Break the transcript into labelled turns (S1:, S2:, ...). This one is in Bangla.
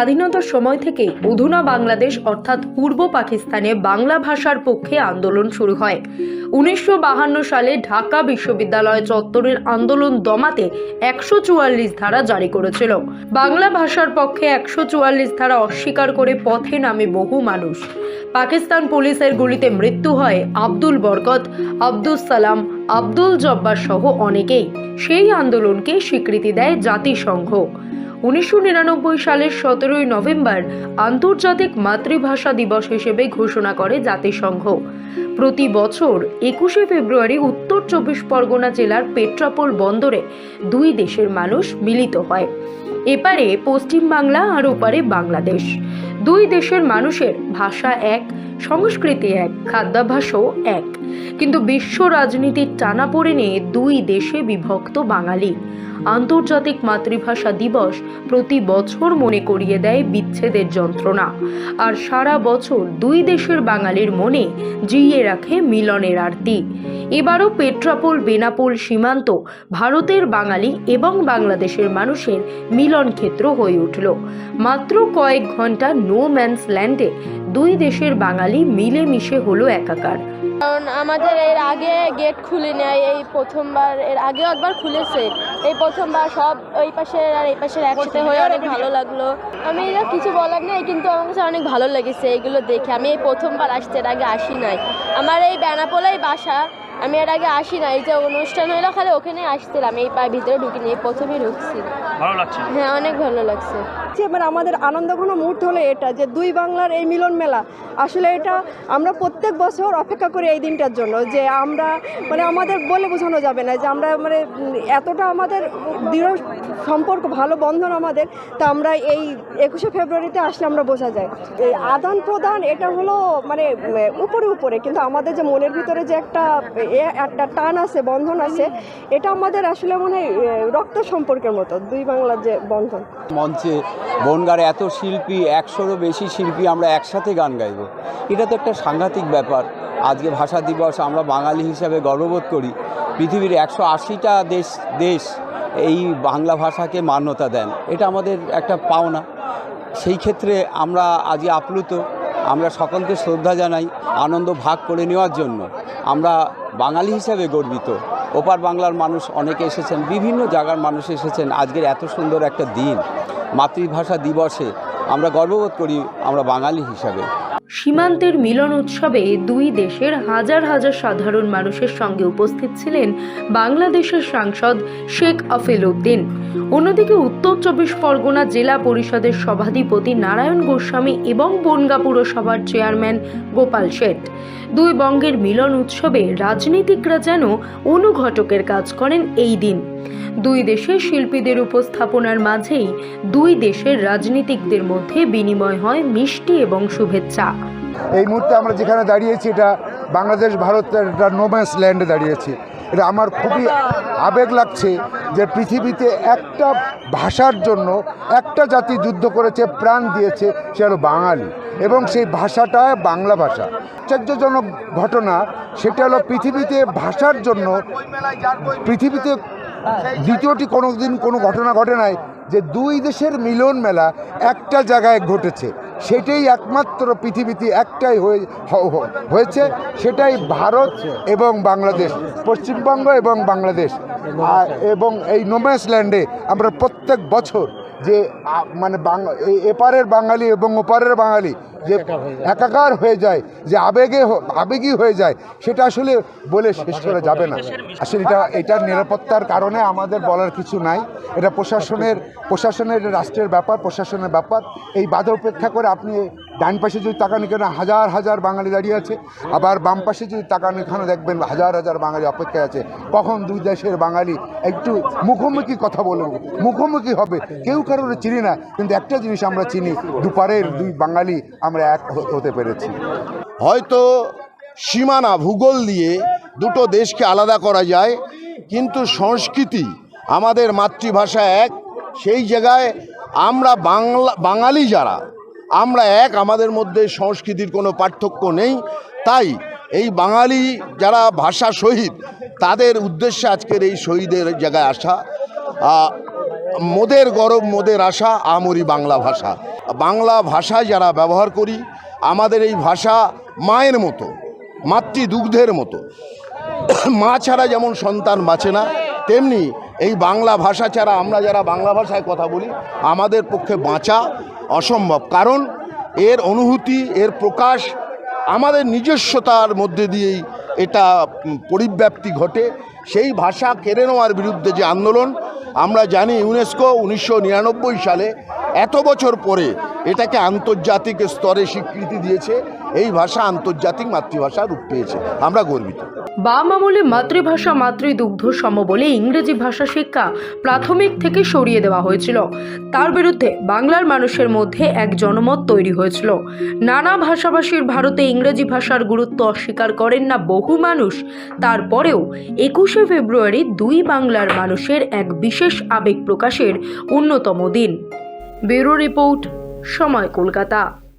S1: স্বাধীনতার সময় থেকে অধুনা বাংলাদেশ অর্থাৎ পূর্ব পাকিস্তানে বাংলা ভাষার পক্ষে আন্দোলন শুরু হয়। উনিশশো সালে ঢাকা বিশ্ববিদ্যালয় চত্বরের আন্দোলন দমাতে একশো চুয়াল্লিশ ধারা জারি করেছিল। বাংলা ভাষার পক্ষে একশো চুয়াল্লিশ ধারা অস্বীকার করে পথে নামে বহু মানুষ। পাকিস্তান পুলিশের গুলিতে মৃত্যু হয় আব্দুল বরকত, আব্দুল সালাম, আব্দুল জব্বার সহ অনেকেই। সেই আন্দোলনকে স্বীকৃতি দেয় জাতিসংঘ। উনিশশো নিরানব্বই সালের সতেরোই নভেম্বর আন্তর্জাতিক মাতৃভাষা দিবস হিসেবে ঘোষণা করে জাতিসংঘ। প্রতি বছর একুশে ফেব্রুয়ারি উত্তর চব্বিশ পরগনা জেলার পেট্রাপোল বন্দরে দুই দেশের মানুষ মিলিত হয়। এপারে পশ্চিম বাংলা আর ওপারে বাংলাদেশ। দুই দেশের মানুষের ভাষা এক, সংস্কৃতি এক, খাদ্যাভ্যাসও এক। কিন্তু বিশ্ব রাজনীতির টানাপোড়েনে দুই দেশে বিভক্ত বাঙালি। আন্তর্জাতিক মাতৃভাষা দিবস প্রতি বছর মনে করিয়ে দেয় বিচ্ছেদের যন্ত্রণা। আর সারা বছর দুই দেশের বাঙালির মনে জিইয়ে রাখে মিলনের আরতি। এবারও পেট্রাপোল, বেনাপোল সীমান্ত ভারতের বাঙালি এবং বাংলাদেশের মানুষের মিলন ক্ষেত্র হয়ে উঠল। মাত্র কয়েক ঘণ্টা নো ম্যানস ল্যান্ডে দুই দেশের বাঙালি মিলেমিশে হলো একাকার।
S2: কারণ আমাদের এর আগে গেট খুলে নেয় এই প্রথমবার এর আগেও একবার খুলেছে। এই প্রথমবার সব ওই পাশের আর এই পাশের একসাথে হয়ে অনেক ভালো লাগল। আমি এটা কিছু বলার নাই কিন্তু আমার কাছে অনেক ভালো লেগেছে এগুলো দেখে। আমি এই প্রথমবার আসতে এর আগে আসি নাই। আমার এই বেনাপোলাই বাসা আমি এর আগে আসি নাই। এই যে অনুষ্ঠান হইল খালি ওখানে আসছিলাম। এই পায়ের ভিতরে ঢুকিনি এই প্রথমেই ঢুকছি।
S3: ভালো লাগছে?
S2: হ্যাঁ অনেক ভালো লাগছে।
S4: যে মানে আমাদের আনন্দঘন মুহূর্ত হলো এটা, যে দুই বাংলার এই মিলন মেলা। আসলে এটা আমরা প্রত্যেক বছর অপেক্ষা করি এই দিনটার জন্য, যে আমরা মানে আমাদের বলে বোঝানো যাবে না যে আমরা মানে এতটা আমাদের দৃঢ় সম্পর্ক, ভালো বন্ধন আমাদের, তা আমরা এই একুশে ফেব্রুয়ারিতে আসলে আমরা বোঝা যায়। এই আদান প্রদান এটা হলো মানে উপরে উপরে, কিন্তু আমাদের যে মনের ভিতরে যে একটা একটা টান আছে, বন্ধন আছে, এটা আমাদের আসলে মনে রক্ত সম্পর্কের মতো, দুই বাংলার যে বন্ধন।
S5: মঞ্চে বনগার এত শিল্পী, একশোরও বেশি শিল্পী আমরা একসাথে গান গাইব। এটা তো একটা সাংঘাতিক ব্যাপার। আজকে ভাষা দিবস, আমরা বাঙালি হিসাবে গর্ববোধ করি। পৃথিবীর একশো আশিটা দেশ দেশ এই বাংলা ভাষাকে মান্যতা দেন। এটা আমাদের একটা পাওনা। সেই ক্ষেত্রে আমরা আজকে আপ্লুত। আমরা সকলকে শ্রদ্ধা জানাই, আনন্দ ভাগ করে নেওয়ার জন্য। আমরা বাঙালি হিসাবে গর্বিত। ওপার বাংলার মানুষ অনেকে এসেছেন, বিভিন্ন জায়গার মানুষ এসেছেন। আজকের এত সুন্দর একটা দিন। মাতৃভাষা দিবসে আমরা গর্ববোধ করি আমরা বাঙালি হিসাবে।
S1: সীমান্তের মিলন উৎসবে দুই দেশের হাজার হাজার সাধারণ মানুষের সঙ্গে উপস্থিত ছিলেন বাংলাদেশের সাংসদ শেখ আফেল উদ্দিন। অন্যদিকে উত্তর চব্বিশ পরগনা জেলা পরিষদের সভাধিপতি নারায়ণ গোস্বামী এবং বনগা পুরসভার চেয়ারম্যান গোপাল শেঠ। দুই বঙ্গের মিলন উৎসবে রাজনীতিকরা যেন অনুঘটকের কাজ করেন এই দিন। দুই দেশের শিল্পীদের উপস্থাপনার মাঝেই দুই দেশের রাজনীতিকদের মধ্যে বিনিময় হয় মিষ্টি এবং শুভেচ্ছা।
S6: এই মুহূর্তে আমরা যেখানে দাঁড়িয়েছি, এটা বাংলাদেশ, ভারতের একটা নোম্যান্স ল্যান্ডে দাঁড়িয়েছি। এটা আমার খুবই আবেগ লাগছে যে পৃথিবীতে একটা ভাষার জন্য একটা জাতি যুদ্ধ করেছে, প্রাণ দিয়েছে, সে হলো বাঙালি। এবং সেই ভাষাটা বাংলা ভাষা। আশ্চর্যজনক ঘটনা, সেটা হলো পৃথিবীতে ভাষার জন্য, পৃথিবীতে দ্বিতীয়টি কোনো দিন কোনো ঘটনা ঘটে নাই যে দুই দেশের মিলন মেলা একটা জায়গায় ঘটেছে, সেটাই একমাত্র পৃথিবীতে একটাই হয়ে হয়েছে, সেটাই ভারত এবং বাংলাদেশ, পশ্চিমবঙ্গ এবং বাংলাদেশ। এবং এই নোম্যান্স ল্যান্ডে আমরা প্রত্যেক বছর যে মানে এপারের বাঙালি এবং ওপারের বাঙালি যে একাকার হয়ে যায়। যে আবেগে আবেগী হয়ে যায় সেটা আসলে বলে শেষ করা যাবে না। আসলে এটা এটার নিরাপত্তার কারণে আমাদের বলার কিছু নাই। এটা প্রশাসনের প্রশাসনের রাষ্ট্রের ব্যাপার প্রশাসনের ব্যাপার। এই বাধা উপেক্ষা করে আপনি ডান পাশে যদি তাকান এখানে হাজার হাজার বাঙালি দাঁড়িয়ে আছে। আবার বাম পাশে যদি তাকান এখানে দেখবেন হাজার হাজার বাঙালি অপেক্ষায় আছে। কখন দুই দেশের বাঙালি একটু মুখোমুখি কথা বলব? মুখোমুখি হবে। কেউ কারোর চিনি না। কিন্তু একটা জিনিস আমরা চিনি দুপারের দুই বাঙালি আমরা এক হতে পেরেছি।
S7: হয়তো সীমানা ভূগোল দিয়ে দুটো দেশকে আলাদা করা যায়, কিন্তু সংস্কৃতি আমাদের মাতৃভাষা এক। সেই জায়গায় আমরা বাংলা, বাঙালি যারা, আমরা এক, আমাদের মধ্যে সংস্কৃতির কোনো পার্থক্য নেই। তাই এই বাঙালি যারা ভাষা শহীদ, তাদের উদ্দেশ্যে আজকের এই শহীদের জায়গায় আসা। মোদের গরব, মোদের আশা, আমরি বাংলা ভাষা। বাংলা ভাষা যারা ব্যবহার করি, আমাদের এই ভাষা মায়ের মতো, মাতৃদুগ্ধের মতো। মা ছাড়া যেমন সন্তান বাঁচে না, তেমনি এই বাংলা ভাষা ছাড়া আমরা যারা বাংলা ভাষায় কথা বলি, আমাদের পক্ষে বাঁচা অসম্ভব। কারণ এর অনুভূতি, এর প্রকাশ আমাদের নিজস্বতার মধ্যে দিয়েই এটা পরিব্যাপ্তি ঘটে। সেই ভাষা কেড়ে নেওয়ার বিরুদ্ধে যে আন্দোলন আমরা জানি ইউনেস্কো উনিশশো নিরানব্বই সালে এত বছর পরে এটাকে আন্তর্জাতিক স্তরে স্বীকৃতি দিয়েছে। এই ভাষা আন্তর্জাতিক মাতৃভাষা রূপ পেয়েছে। আমরা গর্বিত।
S1: বাম আমলে মাতৃভাষা, মাতৃদুগ্ধ সম বলে ইংরেজি ভাষা শিক্ষা প্রাথমিক থেকে সরিয়ে দেওয়া হয়েছিল। তার বিরুদ্ধে বাংলার মানুষের মধ্যে এক জনমত তৈরি হয়েছিল। নানা ভাষাভাষীর ভারতে ইংরেজি ভাষার গুরুত্ব অস্বীকার করেন না বহু মানুষ। তারপরেও একুশে ফেব্রুয়ারি দুই বাংলার মানুষের এক বিশেষ আবেগ প্রকাশের অন্যতম দিন। Bureau report. সময় কলকাতা।